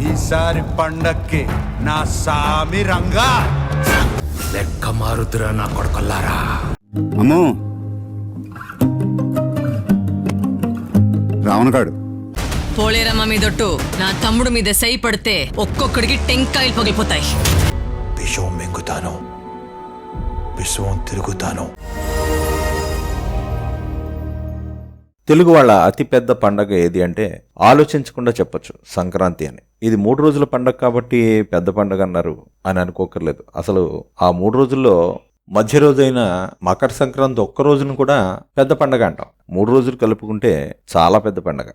ఈసారి పండక్కి నా సామి రంగా. లెక్క మారుతురా నా కొడుకల్లారా. అమ్మో. రావణగాడు. పోలేరమ్మ మీదొట్టు నా తమ్ముడు మీద సై పడితే ఒక్కొక్కడికి టెంకాయలు పగిలిపోతాయి. విషం మింగుతాను విశ్వం తిరుగుతాను. తెలుగు వాళ్ళ అతిపెద్ద పండగ ఏది అంటే ఆలోచించకుండా చెప్పొచ్చు సంక్రాంతి అని. ఇది మూడు రోజుల పండగ కాబట్టి పెద్ద పండగ అన్నారు అని అనుకోకర్లేదు. అసలు ఆ మూడు రోజుల్లో మధ్య రోజైన మకర సంక్రాంతి ఒక్క రోజును కూడా పెద్ద పండగ అంటాం. మూడు రోజులు కలుపుకుంటే చాలా పెద్ద పండగ.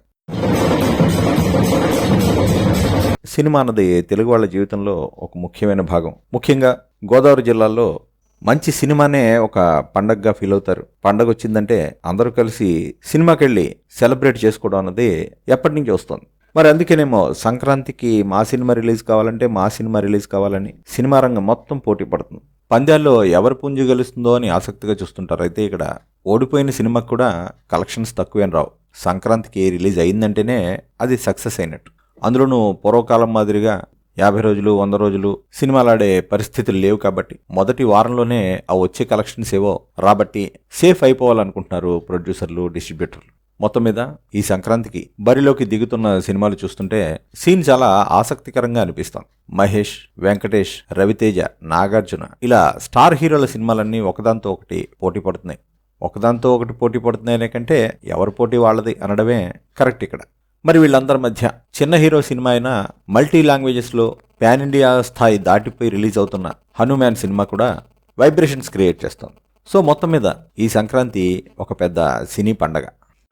సినిమా అన్నది తెలుగు వాళ్ళ జీవితంలో ఒక ముఖ్యమైన భాగం. ముఖ్యంగా గోదావరి జిల్లాలో మంచి సినిమానే ఒక పండగగా ఫీల్ అవుతారు. పండగ వచ్చిందంటే అందరూ కలిసి సినిమాకి వెళ్ళి సెలబ్రేట్ చేసుకోవడం అన్నది ఎప్పటి నుంచి వస్తుంది. మరి అందుకేనేమో సంక్రాంతికి మా సినిమా రిలీజ్ కావాలంటే మా సినిమా రిలీజ్ కావాలని సినిమా రంగం మొత్తం పోటీ పడుతుంది. పందాల్లో ఎవరు పుంజు గెలుస్తుందో అని ఆసక్తిగా చూస్తుంటారు. అయితే ఇక్కడ ఓడిపోయిన సినిమాకి కూడా కలెక్షన్స్ తక్కువేం రావు. సంక్రాంతికి రిలీజ్ అయిందంటేనే అది సక్సెస్ అయినట్టు. అందులోనూ పూర్వకాలం మాదిరిగా యాభై రోజులు వంద రోజులు సినిమాలు ఆడే పరిస్థితులు లేవు కాబట్టి మొదటి వారంలోనే ఆ వచ్చే కలెక్షన్స్ ఏవో రాబట్టి సేఫ్ అయిపోవాలనుకుంటున్నారు ప్రొడ్యూసర్లు డిస్ట్రిబ్యూటర్లు. మొత్తం మీద ఈ సంక్రాంతికి బరిలోకి దిగుతున్న సినిమాలు చూస్తుంటే సీన్ చాలా ఆసక్తికరంగా అనిపిస్తాం. మహేష్ వెంకటేష్ రవితేజ నాగార్జున ఇలా స్టార్ హీరోల సినిమాలన్నీ ఒకదాంతో ఒకటి పోటీ పడుతున్నాయి. ఒకదాంతో ఒకటి పోటీ పడుతున్నాయనే కంటే ఎవరి పోటీ వాళ్ళది అనడమే కరెక్ట్ ఇక్కడ. మరి వీళ్ళందరి మధ్య చిన్న హీరో సినిమా అయినా మల్టీ లాంగ్వేజెస్లో పాన్ ఇండియా స్థాయి దాటిపోయి రిలీజ్ అవుతున్న హనుమాన్ సినిమా కూడా వైబ్రేషన్స్ క్రియేట్ చేస్తుంది. సో మొత్తం మీద ఈ సంక్రాంతి ఒక పెద్ద సినీ పండగ.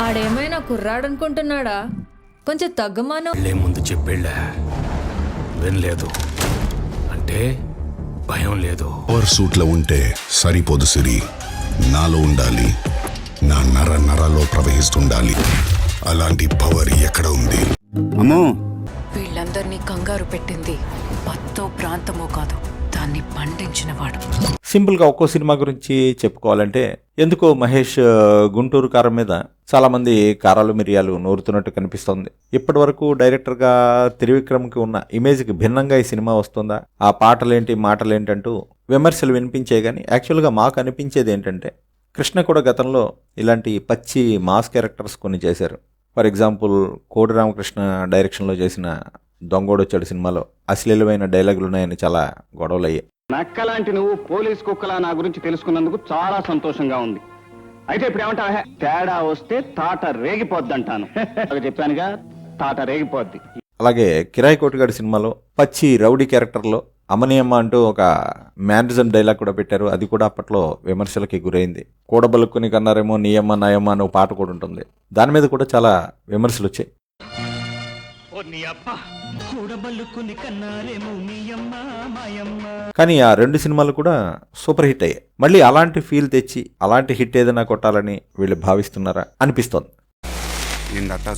ఆడేమైనా కుర్రాడనుకుంటున్నాడా? కొంచెం తగ్గమానం. ముందు చెప్పేళ్ళా. వినలేదు. అంటే భయం లేదు. పవర్ సూట్లో ఉంటే సరిపోదు సిరి. నాలో ఉండాలి. నా నర నరాల్లో ప్రవహిస్తుండాలి. అలాంటి పవర్ ఎక్కడ ఉంది? అమ్మో! వీళ్ళందరినీ కంగారు పెట్టింది. పత్తో ప్రాంతమో కాదు దాన్ని పండించినవాడు సింపుల్గా ఒక్కో సినిమా గురించి చెప్పుకోవాలంటే ఎందుకో మహేష్ గుంటూరు కారం మీద చాలామంది కారాలు మిరియాలు నూరుతున్నట్టు కనిపిస్తోంది. ఇప్పటి వరకు డైరెక్టర్గా త్రివిక్రమ్కి ఉన్న ఇమేజ్కి భిన్నంగా ఈ సినిమా వస్తుందా? ఆ పాటలేంటి మాటలేంటి అంటూ విమర్శలు వినిపించే కానీ యాక్చువల్గా మాకు అనిపించేది ఏంటంటే కృష్ణ కూడా గతంలో ఇలాంటి పచ్చి మాస్ క్యారెక్టర్స్ కొన్ని చేశారు. ఫర్ ఎగ్జాంపుల్ కోడి రామకృష్ణ డైరెక్షన్లో చేసిన దొంగోడొచ్చాడు సినిమాలో. అశ్లీలమైన డైలాగులు ఉన్నాయని చాలా గొడవలు అయ్యాయి నక్కలాంటి నువ్వు పోలీస్ కుక్కలా నా గురించి తెలుసుకున్నందుకు చాలా సంతోషంగా ఉంది. అయితే ఇప్పుడు ఏమంటావా? తేడా వస్తే తాట రేగిపోద్దంటాను. అది చెప్పానుగా తాట రేగిపోద్ది. అలాగే కిరాయి కోటిగాడి సినిమాలో పచ్చి రౌడీ క్యారెక్టర్లో అమనియమ్మ అంటూ ఒక మ్యానరిజం డైలాగ్ కూడా పెట్టారు. అది కూడా అప్పట్లో విమర్శలకి గురైంది. కూడబలుక్కుని కన్నారేమో నీయమ్మ నాయమ్మ అనే ఒక పాట కూడా ఉంటుంది. దాని మీద కూడా చాలా విమర్శలు వచ్చాయి. కానీ ఆ రెండు సినిమాలు కూడా సూపర్ హిట్ అయ్యాయి. మళ్ళీ అలాంటి ఫీల్ తెచ్చి అలాంటి హిట్ ఏదైనా కొట్టాలని వీళ్ళు భావిస్తున్నారా అనిపిస్తోంది.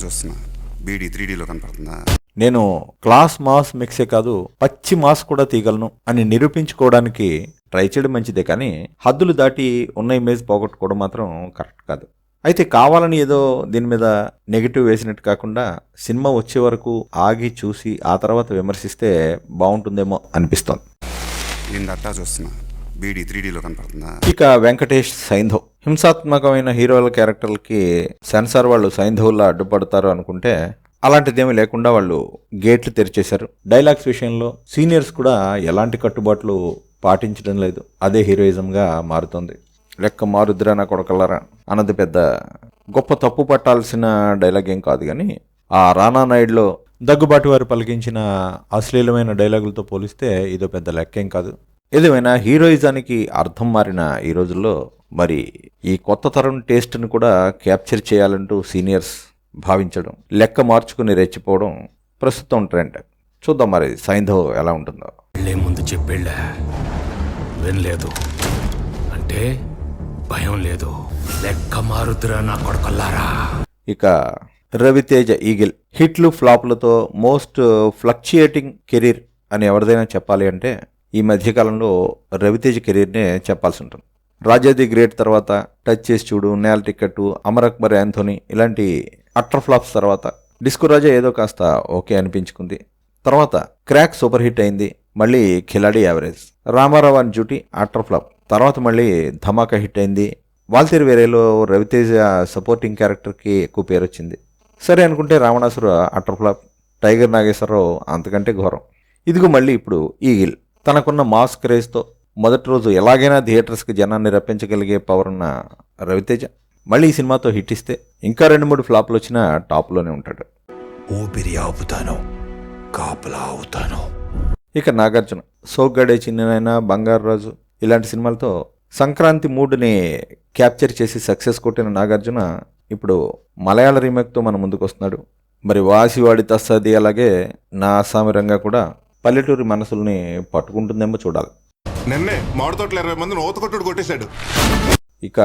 చూస్తున్నా. బీడీ త్రీడీలో కనపడుతుందా? నేను క్లాస్ మాస్ మిక్సే కాదు పచ్చి మాస్ కూడా తీయగలను అని నిరూపించుకోవడానికి ట్రై చేయడం మంచిదే కానీ హద్దులు దాటి ఉన్న ఇమేజ్ పోగొట్టుకోవడం మాత్రం కరెక్ట్ కాదు. అయితే కావాలని ఏదో దీని మీద నెగిటివ్ వేసినట్టు కాకుండా సినిమా వచ్చే వరకు ఆగి చూసి ఆ తర్వాత విమర్శిస్తే బాగుంటుందేమో అనిపిస్తోంది. ఏంది అట్టా చూస్తున్నా. బీడీ త్రీడీలో కనపడుతుందా? ఇక వెంకటేష్ సైంధవ్ హింసాత్మకమైన హీరోల క్యారెక్టర్లకి సెన్సార్ వాళ్ళు సైంధవుల్లా అడ్డుపడతారు అనుకుంటే అలాంటిదేమీ లేకుండా వాళ్ళు గేట్లు తెరిచేశారు. డైలాగ్స్ విషయంలో సీనియర్స్ కూడా ఎలాంటి కట్టుబాట్లు పాటించడం లేదు. అదే హీరోయిజంగా మారుతుంది. లెక్క మారుద్రా నా కొడకలరా అన్నది పెద్ద గొప్ప తప్పు పట్టాల్సిన డైలాగ్ ఏం కాదు కానీ ఆ రానా నాయుడులో దగ్గుబాటు వారు పలికించిన అశ్లీలమైన డైలాగులతో పోలిస్తే ఇదో పెద్ద లెక్కేం కాదు. ఏదేమైనా హీరోయిజానికి అర్థం మారిన ఈ రోజుల్లో మరి ఈ కొత్త తరం టేస్ట్ని కూడా క్యాప్చర్ చేయాలంటూ సీనియర్స్ భావించడం లెక్క మార్చుకుని రెచ్చిపోవడం ప్రస్తుతం ట్రెండ్. చూద్దాం మరి సైంధవ్ ఎలా ఉంటుందో. వెళ్ళే ముందు చెప్పేళ్ళా? వినలేదు. అంటే భయం లేదు. లెక్క మారుతురా నా కొడుకల్లారా? ఇక రవితేజ ఈగిల్ హిట్లు ఫ్లాప్లతో మోస్ట్ ఫ్లక్చుయేటింగ్ కెరీర్ అని ఎవరిదైనా చెప్పాలి అంటే ఈ మధ్యకాలంలో రవితేజ కెరీర్నే చెప్పాల్సి ఉంటుంది రాజాది గ్రేట్ తర్వాత టచ్ చేసి చూడు నేల టిక్కెట్టు అమర్ అక్బర్ యాంథోనీ ఇలాంటి అట్టర్ ఫ్లాప్స్ తర్వాత డిస్కో రాజా ఏదో కాస్త ఓకే అనిపించుకుంది. తర్వాత క్రాక్ సూపర్ హిట్ అయింది మళ్ళీ ఖిలాడి యావరేజ్. రామారావు అని డ్యూటీ అట్టర్ ఫ్లాప్. తర్వాత మళ్ళీ ధమాకా హిట్ అయింది. వాల్తీర్ వేరేలో రవితేజ సపోర్టింగ్ క్యారెక్టర్కి ఎక్కువ పేరు వచ్చింది. సరే అనుకుంటే Ravanasura utter flop tiger Nageswara Rao అంతకంటే ఘోరం. ఇదిగో మళ్ళీ ఇప్పుడు ఈగిల్. తనకున్న మాస్ క్రేజ్తో మొదటి రోజు ఎలాగైనా థియేటర్స్కి జనాన్ని రప్పించగలిగే పవర్ ఉన్న రవితేజ మళ్ళీ ఈ సినిమాతో హిట్ ఇస్తే ఇంకా రెండు మూడు ఫ్లాప్లు వచ్చినా టాప్లోనే ఉంటాడు. ఊపిరి ఆపుతాను కాపలా అవుతాను. ఇక నాగార్జున సోగ్గాడే చిన్ననైనా బంగారు రాజు ఇలాంటి సినిమాలతో సంక్రాంతి మూడ్ని క్యాప్చర్ చేసి సక్సెస్ కొట్టిన నాగార్జున ఇప్పుడు మలయాళ రీమేక్తో మన ముందుకు వస్తున్నాడు మరి వాసివాడి తస్సది అలాగే నా అస్సామి రంగా కూడా పల్లెటూరి మనసుల్ని పట్టుకుంటుందేమో చూడాలి. నిన్నే మామిడి తోటలు ఇరవై మందిని ఓత కొట్టుడు కొట్టేశాడు. ఇక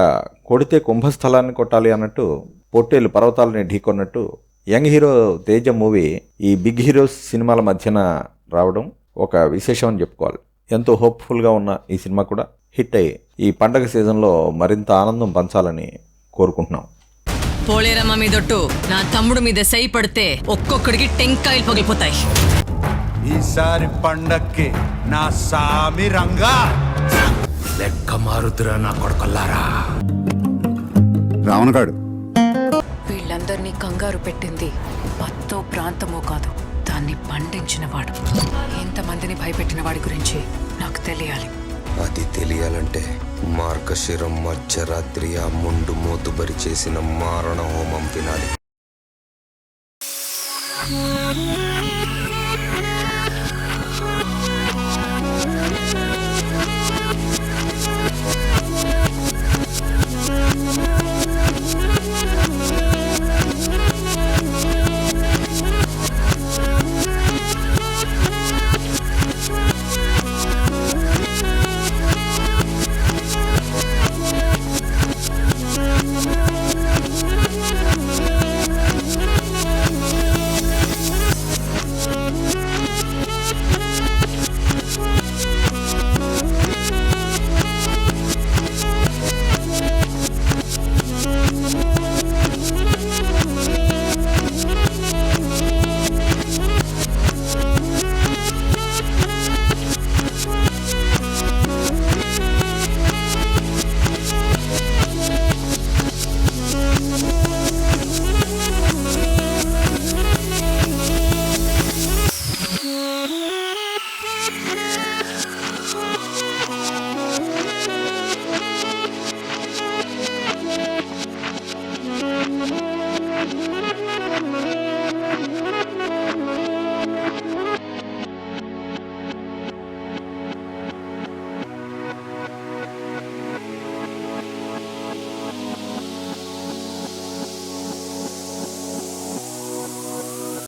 కొడితే కుంభస్థలాన్ని కొట్టాలి అన్నట్టు పొట్టేలు పర్వతాలని ఢీకొన్నట్టు యంగ్ హీరో తేజ మూవీ ఈ బిగ్ హీరోస్ సినిమాల మధ్యన రావడం ఒక విశేషం అని చెప్పుకోవాలి. ఎంతో హోప్ఫుల్గా ఉన్న ఈ సినిమా కూడా హిట్ అయ్యి ఈ పండగ సీజన్లో మరింత ఆనందం పంచాలని కోరుకుంటున్నాం. పోలేరమ్మ మీదొట్టు నా తమ్ముడు మీద సై పడితే ఒక్కొక్కడికి టెంకాయలు పగిలిపోతాయి. ఈసారి పండక్కి నా సామి రంగా. లెక్క మారుతురా నా కొడుకల్లారా. రావణగాడు. వీళ్ళందరినీ కంగారు పెట్టింది పత్తో ప్రాంతమో కాదు దాన్ని పండించినవాడు. ఎంతమందిని భయపెట్టిన వాడి గురించి నాకు తెలియాలి. అది తెలియాలంటే మార్గశిరం మధ్యరాత్రి ఆ ముండు మోతుబరి చేసిన మారణ హోమం వినాలి.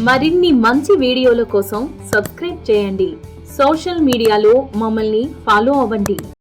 మరిన్ని మంచి వీడియోల కోసం సబ్స్క్రైబ్ చేయండి. సోషల్ మీడియాలో మమ్మల్ని ఫాలో అవ్వండి.